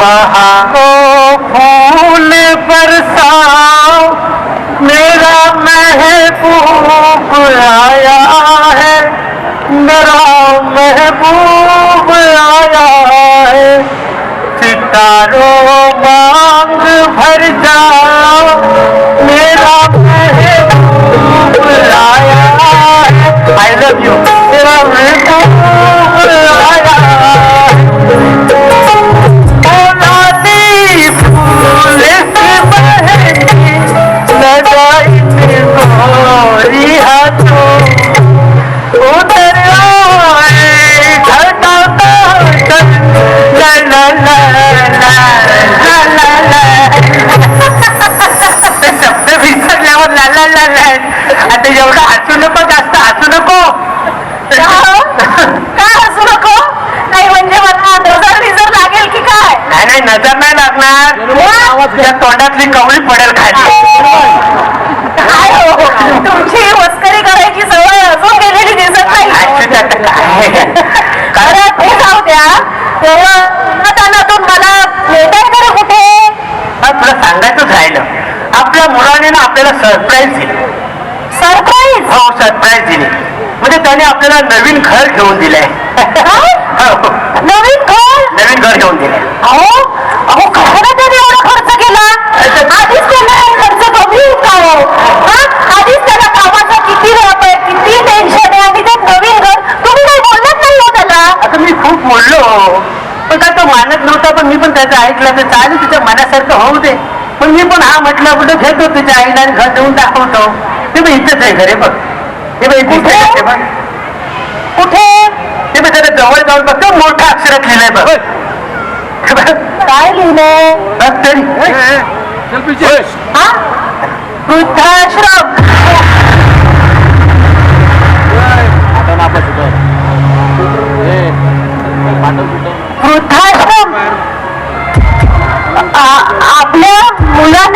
बहाओ फूल बरसाओ। मेरा महबूब आया है। मेरा महबूब आया है। सितारों मांग भर जाओ। हसू नको जास्त हसू नको. काय हसू नको? नाही म्हणजे मला नजर बिजर लागेल की काय? नाही नाही नजर नाही लागणार. त्या तोंडातली कवळी पडेल खाली. काय हो? तुमची मस्करी करायची सवय अजून गेलेली दिसत नाही? खरं ते जाऊ द्या. तेव्हा मला बरं कुठे? तुला सांगायचंच राहिलं. आपल्या मुलाने ना आपल्याला सरप्राईज दिली सरप्राईज हो सरप्राईज दिली. म्हणजे त्याने आपल्याला नवीन घर घेऊन दिलंय. हो, नवीन घर? नवीन घर घेऊन दिलंय. अहो अहो कशाला त्याने एवढा खर्च केला? आधीच त्याला खर्च कमी होता हो. हा? आधीच त्याला कामाचा किती व्याप आहे किती टेन्शन आहे आणि ते नवीन घर. तुम्ही काही बोलत नाही हो त्याला? आता मी खूप बोललो पण काय तो मानत नव्हता पण मी पण त्याचं ऐकलं तर चालेल तिच्या मनासारखं होऊ दे. पण मी पण हा म्हटलं कुठं घेतो तिच्या आईला घर देऊन दाखवतो. ते बघ इथंच आहे घरे बघ. हे बघ बघ. कुठे? ते बघ त्याच्याजवळ जाऊन बघतो मोठ्या अक्षरात लिहिलंय बघ. बघ. काय लिहिलंय? बघ वृद्धाश्रम वृद्धाश्रम आपल्या मुलाने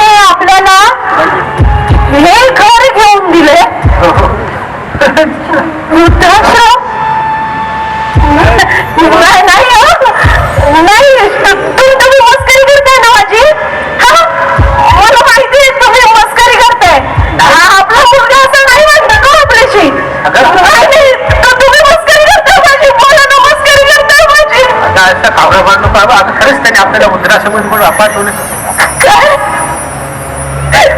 बाबा आता खरंच त्याने आपल्याला उद्रासमोर पण काय?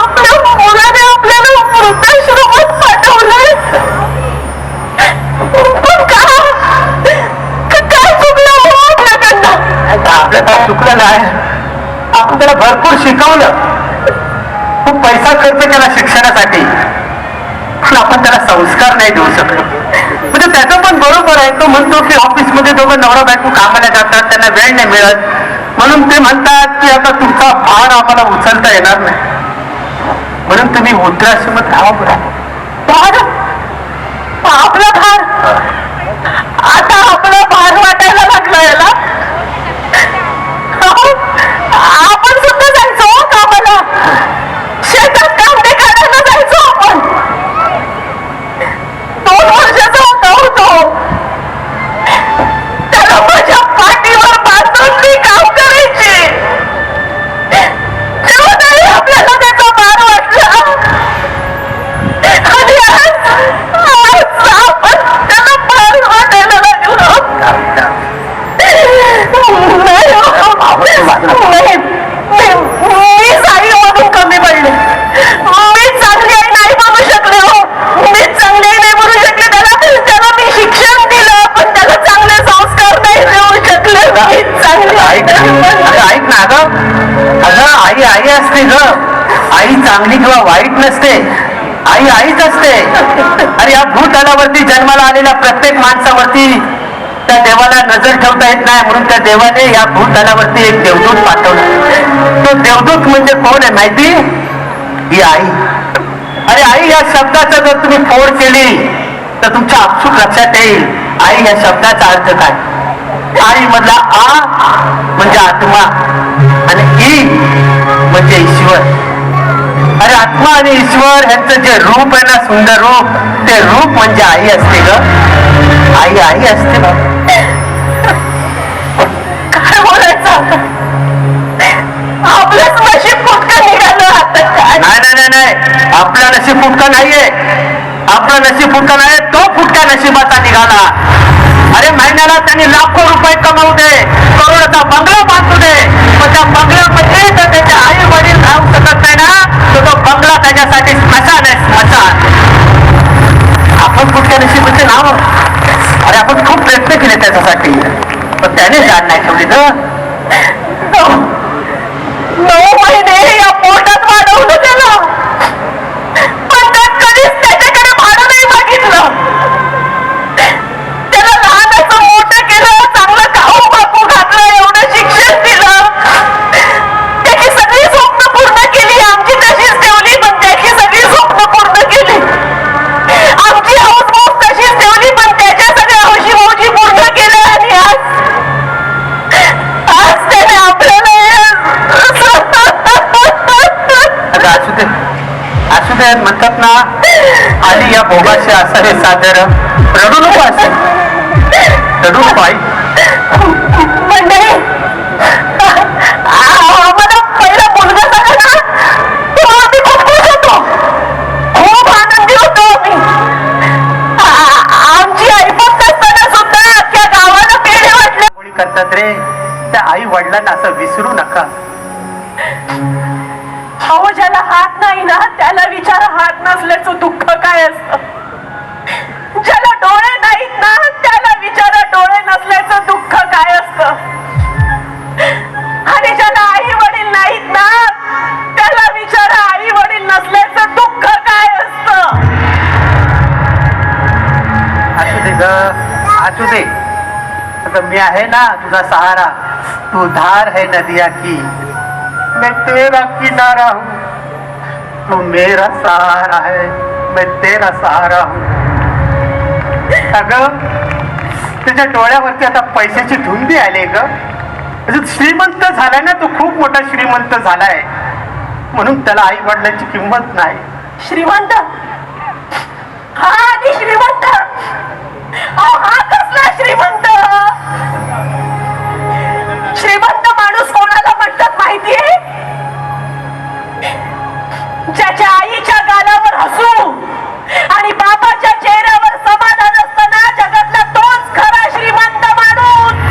आपल्या मुलाने आपल्याला हो चुकलं नाही. आपण त्याला भरपूर शिकवलं. खूप पैसा खर्च केला शिक्षणासाठी. पण आपण त्याला संस्कार नाही देऊ शकलो. म्हणजे त्याचं पण बरोबर आहे. तो म्हणतो की ऑफिसमध्ये दोघं नवरा बायको कामाला जातात त्यांना वेळ नाही मिळत. म्हणून ते म्हणतात की आता तुमचा भार आम्हाला उचलता येणार नाही. म्हणून तुम्ही वृद्धाश्रमात राहा बरं. भार? आपला भार? आता आपला भार वाटायला लागला याला. आपण सुद्धा जायचो हो कामाला. आई आई असते ग. आई चांगली किंवा वाईट नसते. आई आईच असते. अरे या भूतलावरती जन्माला आलेल्या प्रत्येक माणसावरती त्या देवाला नजर ठेवता येत नाही म्हणून त्या देवाने या भूतलावरती एक देवदूत पाठवला. तो देवदूत म्हणजे कोण आहे माहिती? ही आई. अरे आई या शब्दाचा जर तुम्ही फोड केली तर तुमच्या आपसूक लक्षात येईल. आई या शब्दाचा अर्थ काय? आई मधला आ म्हणजे आत्मा. आणि ई म्हणजे ईश्वर. अरे आत्मा आणि ईश्वर ह्यांचं जे रूप आहे ना सुंदर रूप ते रूप म्हणजे आई असते ग. आई आई असते बा काय बोलायचं आपलं नशीब निघालं नाही नाही नाही नशीब फुटका नाहीये. आपला नशीब फुटका नाही तो फुटका नशिबाचा निघाला? अरे महिन्याला त्यांनी लाखो रुपये कमवू दे करोडाचा बंगला बांधू दे पण त्या बंगल्यामध्ये त्या दिवशी नशिबाचे नाव अरे आपण खूप प्रयत्न केले त्याच्यासाठी. पण त्याने जाण नाही ठेवली तर? भोगाशी असं हे सादर रडू नको असं. रडू नको आई. म्हणजे? करतात रे? त्या आई वडिलांना असं विसरू नका. अहो ज्याला हात नाही ना त्याला विचार हात नसल्याचं दुःख काय असत? ज्याला डोळे नाहीत ना त्याला विचारा डोळे नसल्याचं दुःख काय असत? आणि ज्याला आई वडील नाहीत ना त्याला विचारा आई वडील नसल्याचं दुःख काय असत? असू दे ग असू दे आता मी आहे ना तुझा सहारा. तू धार है नदिया की. मैं तेरा किनारा हूँ. तू मेरा सहारा है मैं तेरा सहारा हूं। अगं त्याच्या डोळ्यावरती आता पैशाची धुंदी आली ग. श्रीमंत झालाय ना तो खूप मोठा श्रीमंत झालाय. म्हणून त्याला आई वडिलांची किंमत नाही. श्रीमंत? हा श्रीमंत. हा कसला श्रीमंत? श्रीमंत माणूस कोणाला म्हणतात माहितीये? ज्याच्या आईच्या गालावर हसू आणि बाबाच्या चेहऱ्यावर समाधान असताना जगातला तोच खरा श्रीमंत माणूस.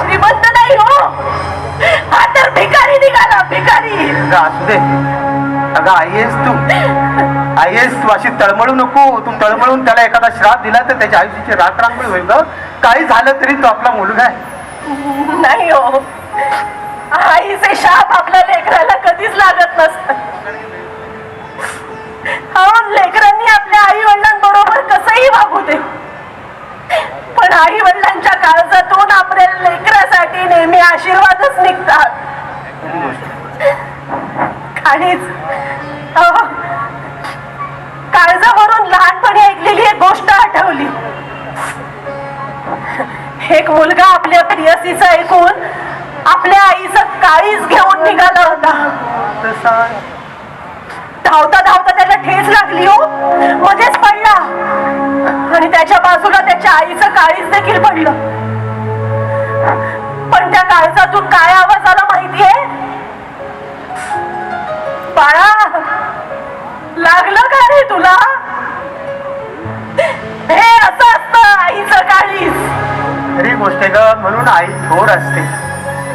श्रीमंत नाही हो. हा तर भिकारी निघाला भिकारी. अगं असू दे? अगं आई आहेस तू. आई आहेस तू. अशी तळमळू नको. तू तळमळून त्याला एखादा श्राप दिला तर त्याच्या आयुष्याची रात्रांगोळी होईल ग. काही झालं तरी तो आपला मुलगा आहे. नाही हो. आईचे शाप आपल्या लेकराला कधीच लागत नसत. लेकरांनी आपल्या आई वडिलांबरोबर कसंही वागू दे. पण आई वडिलांच्या काळजातून आपल्या लेकरासाठी नेहमी आशीर्वादच निघतात. आणिच हो. काळजावरून लहानपणी ऐकलेली एक गोष्ट आठवली. एक मुलगा आपल्या प्रियसीचं ऐकून आपल्या आई काळीच घेऊन निघाला होता. धावता धावता त्याला ठेच लागली हो. मध्येच पडला. आणि त्याच्या बाजूला त्याच्या आईचं काळीच देखील पडलं. पण त्या काळजातून काय आवाज आला माहितीये? बाळा लागलं का रे तुला? हे असं असतं आईचं काळीस खरी गोष्ट आहे ग म्हणून आई थोर असते.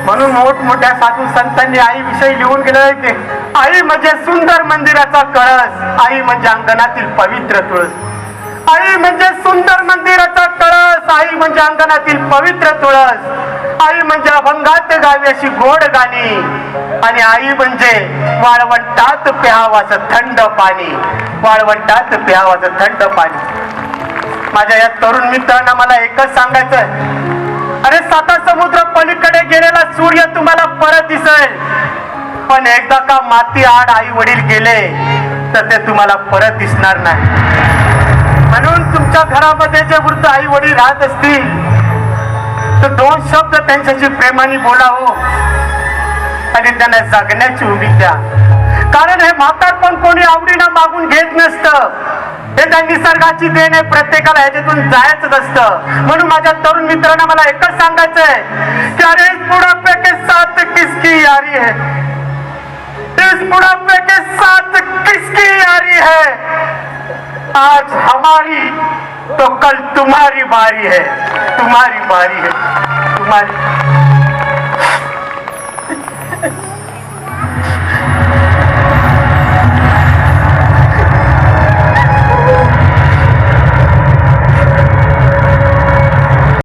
म्हणून मोठमोठ्या साधू संतांनी आई विषयी लिहून गेले की आई म्हणजे सुंदर मंदिराचा कळस आई म्हणजे अंगणातील पवित्र तुळस. आई म्हणजे सुंदर मंदिराचा कळस आई म्हणजे अंगणातील पवित्र तुळस. आई म्हणजे अभंगात गावी अशी गोड गाणी. आणि आई म्हणजे वाळवंटात प्यावाचं थंड पाणी. वाळवंटात प्यावाचं थंड पाणी. माझ्या या तरुण मित्रांना मला एकच सांगायचं अरे साता समुद्र पलीकडे गेलेला सूर्य तुम्हाला परत दिसेल. पण एकदा का माती आड आई वडील गेले तर ते तुम्हाला परत दिसणार नाही. म्हणून तुमच्या घरामध्ये जे वृद्ध आई वडील राहत असतील तर दोन शब्द त्यांच्याशी प्रेमाने बोला हो आणि त्यांना जगण्याची उभी द्या. कारण हे म्हातारपण कोणी आवडीनं मागून घेत नसतं. हे त्या निसर्गाची देण आहे प्रत्येकाला ह्याच्यातून जायचंच असतं. म्हणून माझ्या तरुण मित्रांना मला एकच सांगायचंय. की अरे बुढ़ापे के साथ किसकी यारी है. इस बुढ़ापे के साथ किसकी यारी है. आज हमारी तो कल तुम्हारी बारी है. तुम्हारी बारी है. तुम्हारी